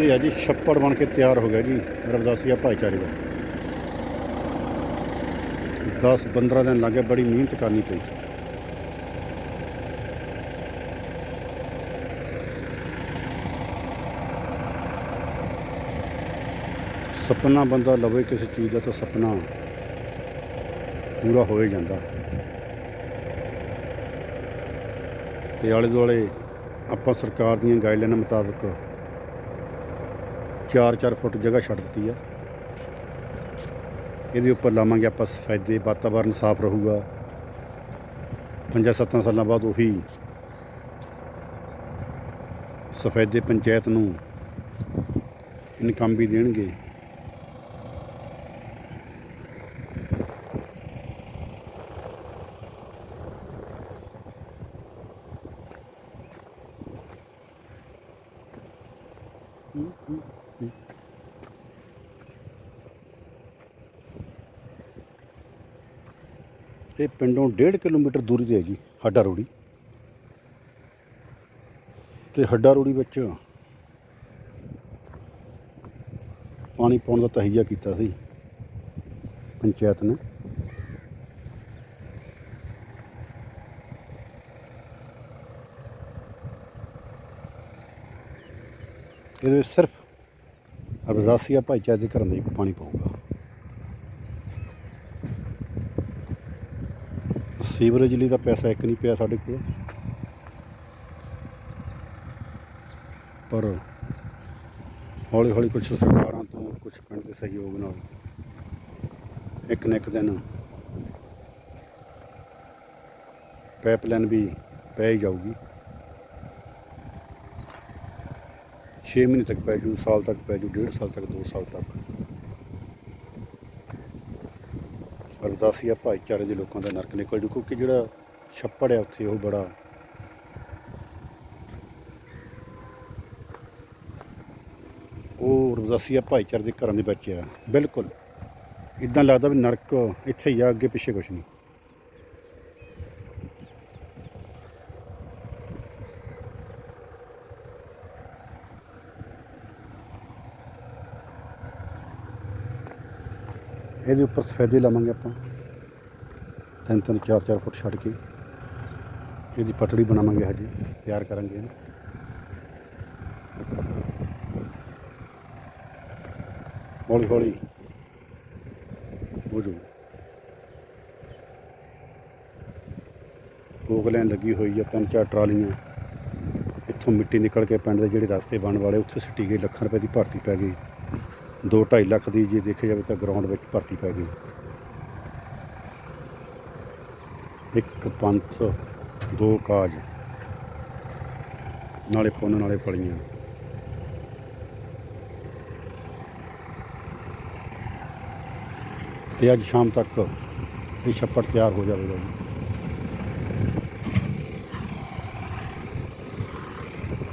ਇਹ ਹੈ ਜੀ, ਛੱਪੜ ਬਣ ਕੇ ਤਿਆਰ ਹੋ ਗਿਆ ਜੀ ਰਵਦਾਸੀਆ ਭਾਈਚਾਰੇ ਦਾ। 10 15 ਦਿਨ ਲੱਗੇ ਬੜੀ ਮਿਹਨਤ ਕਰਨੀ ਪਈ। ਸੁਪਨਾ ਬੰਦਾ ਲਵੇ ਕਿਸੇ ਚੀਜ਼ ਦਾ ਤਾਂ ਸੁਪਨਾ ਪੂਰਾ ਹੋ ਹੀ ਜਾਂਦਾ। ਤੇ ਆਲੇ ਦੁਆਲੇ ਆਪਾਂ ਸਰਕਾਰ ਦੀਆਂ ਗਾਈਡਲਾਈਨਾਂ ਮੁਤਾਬਕ 4-4 ਫੁੱਟ ਜਗ੍ਹਾ ਛੱਡ ਦਿੱਤੀ ਆ। ਇਹਦੇ ਉੱਪਰ ਲਾਵਾਂਗੇ ਆਪਾਂ ਸਫੈਦੇ ਵਾਤਾਵਰਨ ਸਾਫ਼ ਰਹੂਗਾ। ਪੰਜਾਂ ਸੱਤਾਂ ਸਾਲਾਂ ਬਾਅਦ ਉਹੀ ਸਫੈਦੇ ਪੰਚਾਇਤ ਨੂੰ ਇਨਕਮ ਵੀ ਦੇਣਗੇ। ਇਹ ਪਿੰਡੋਂ 1.5 ਕਿਲੋਮੀਟਰ ਦੂਰੀ ਤੇ ਹੈ ਜੀ ਹੱਡਾ ਰੋੜੀ। ਤੇ ਹੱਡਾ ਰੋੜੀ ਵਿੱਚ ਪਾਣੀ ਪਾਉਣ ਦਾ ਤਹਈਆ ਕੀਤਾ ਸੀ, ਪੰਚਾਇਤ ਨੇ। ਇਹਦੇ ਵਿੱਚ ਸਿਰਫ ਅਬਜ਼ਾਸੀਆ ਭਾਈਚਾਰੇ ਦੇ ਘਰਾਂ ਦਾ ਪਾਣੀ ਪਊਗਾ। ਸੀਵਰੇਜ ਲਈ ਤਾਂ ਪੈਸਾ ਇੱਕ ਨਹੀਂ ਪਿਆ ਸਾਡੇ ਕੋਲ। ਪਰ ਹੌਲੀ ਹੌਲੀ ਕੁਝ ਸਰਕਾਰਾਂ ਤੋਂ ਕੁਝ ਪਿੰਡ ਦੇ ਸਹਿਯੋਗ ਨਾਲ ਇੱਕ ਨਾ ਇੱਕ ਦਿਨ ਪਾਈਪਲਾਈਨ ਵੀ ਪੈ ਹੀ ਜਾਊਗੀ। 6 ਮਹੀਨੇ ਤੱਕ ਪੈ ਜੂ, ਸਾਲ ਤੱਕ ਪੈ ਜੂ, ਡੇਢ ਸਾਲ ਤੱਕ 2 ਸਾਲ ਤੱਕ। ਅਰਦਾਸੀਆ ਭਾਈਚਾਰੇ ਦੇ ਲੋਕਾਂ ਦਾ ਨਰਕ ਨਿਕਲ ਜੂ, ਕਿਉਂਕਿ ਜਿਹੜਾ ਛੱਪੜ ਹੈ ਉੱਥੇ ਉਹ ਬੜਾ ਉਹ ਅਰਦਾਸੀਆ ਭਾਈਚਾਰੇ ਦੇ ਘਰਾਂ ਦੇ ਬੱਚੇ ਆ। ਬਿਲਕੁਲ। ਇਦਾਂ ਲੱਗਦਾ ਵੀ ਨਰਕ ਇੱਥੇ ਹੀ ਆ, ਅੱਗੇ ਪਿੱਛੇ ਕੁਝ ਨਹੀਂ। ਇਹਦੇ ਉੱਪਰ ਸਫੈਦੇ ਲਾਵਾਂਗੇ ਆਪਾਂ। ਤਿੰਨ ਤਿੰਨ, ਚਾਰ ਚਾਰ ਫੁੱਟ ਛੱਡ ਕੇ ਇਹਦੀ ਪਟੜੀ ਬਣਾਵਾਂਗੇ ਹਜੇ, ਤਿਆਰ ਕਰਾਂਗੇ ਇਹਨੂੰ। ਹੌਲੀ ਹੌਲੀ। ਹੋ ਜੂ। ਭੋਗ ਲੈਣ ਲੱਗੀ ਹੋਈ ਆ, ਤਿੰਨ, ਚਾਰ ਟਰਾਲੀਆਂ। ਇੱਥੋਂ ਮਿੱਟੀ ਨਿਕਲ ਕੇ ਪਿੰਡ ਦੇ ਜਿਹੜੇ ਰਸਤੇ ਬਣ ਵਾਲੇ, ਉੱਥੇ ਸਿੱਟੀ ਗਈ, ਲੱਖਾਂ ਰੁਪਏ ਦੀ ਭਰਤੀ ਪੈ ਗਈ। 2.5 ਲੱਖ ਦੀ ਜੇ ਦੇਖਿਆ ਜਾਵੇ ਤਾਂ ਗਰਾਊਂਡ ਵਿੱਚ ਭਰਤੀ ਪੈ ਗਈ। ਇੱਕ ਪੰਥ, ਦੋ ਕਾਜ, ਨਾਲੇ ਪੁੰਨ, ਨਾਲੇ ਫਲੀਆਂ। ਤੇ ਅੱਜ ਸ਼ਾਮ ਤੱਕ ਇਹ ਛੱਪੜ ਤਿਆਰ ਹੋ ਜਾਵੇਗਾ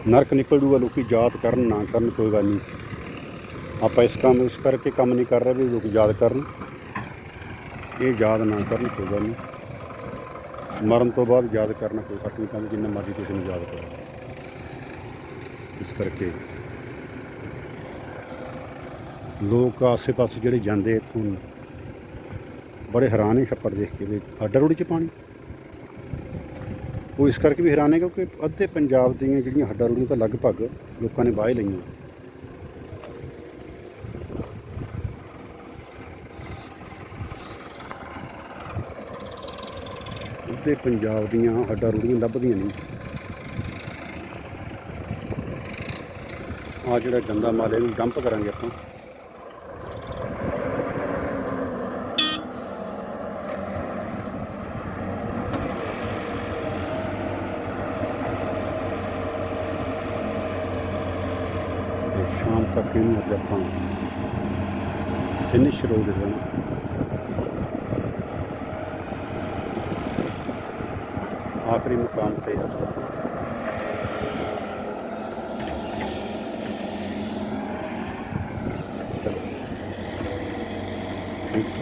ਨਰਕ ਨਿਕਲ ਜੂਗਾ, ਲੋਕੀ ਜਾਤ ਕਰਨ, ਨਾ ਕਰਨ, ਕੋਈ ਗੱਲ ਨਹੀਂ। ਆਪਾਂ ਇਸ ਕੰਮ, ਇਸ ਕਰਕੇ ਕੰਮ ਨਹੀਂ ਕਰ ਰਹੇ ਵੀ ਲੋਕ ਯਾਦ ਕਰਨ। ਇਹ ਯਾਦ ਨਾ ਕਰਨ, ਕੋਈ ਗੱਲ ਨਹੀਂ। ਮਰਨ ਤੋਂ ਬਾਅਦ ਯਾਦ ਕਰਨਾ ਕੋਈ ਫ਼ਰਕ ਨਹੀਂ ਪੈਂਦਾ ਜਿੰਨਾ ਮਰਜ਼ੀ ਕਿਸੇ ਨੂੰ ਯਾਦ ਕਰੋ। ਇਸ ਕਰਕੇ ਲੋਕ ਆਸੇ-ਪਾਸੇ ਜਿਹੜੇ ਜਾਂਦੇ ਇੱਥੋਂ, ਬੜੇ ਹੈਰਾਨ ਨੇ ਛੱਪੜ ਦੇਖ ਕੇ ਵੀ ਅੱਡਾ ਰੋੜੀ 'ਚ ਪਾਣੀ। ਉਹ ਇਸ ਕਰਕੇ ਵੀ ਹੈਰਾਨ ਹੈ ਕਿਉਂਕਿ ਅੱਧੇ ਪੰਜਾਬ ਦੀਆਂ ਜਿਹੜੀਆਂ ਹੱਡਾ ਰੋੜੀਆਂ ਤਾਂ ਲਗਭਗ ਲੋਕਾਂ ਨੇ ਬਾਹੇ ਲਈਆਂ। ਅੱਧੇ ਪੰਜਾਬ ਦੀਆਂ ਹੱਡਾ ਰੂੜੀਆਂ ਲੱਭਦੀਆਂ ਨਹੀਂ। ਆ ਜਿਹੜਾ ਗੰਦਾ ਮਾਲ ਹੈ, ਇਹਨੂੰ ਡੰਪ ਕਰਾਂਗੇ ਆਪਾਂ। ਸ਼ਾਮ ਤੱਕ ਇਹਨੂੰ ਅੱਜ ਆਪਾਂ ਫਿਨਿਸ਼ ਰੋ ਦੇਣਾ। ਆਖਰੀ ਮੁਕਾਮ ਤੇ ਆ। ਚਲੋ। ਠੀਕ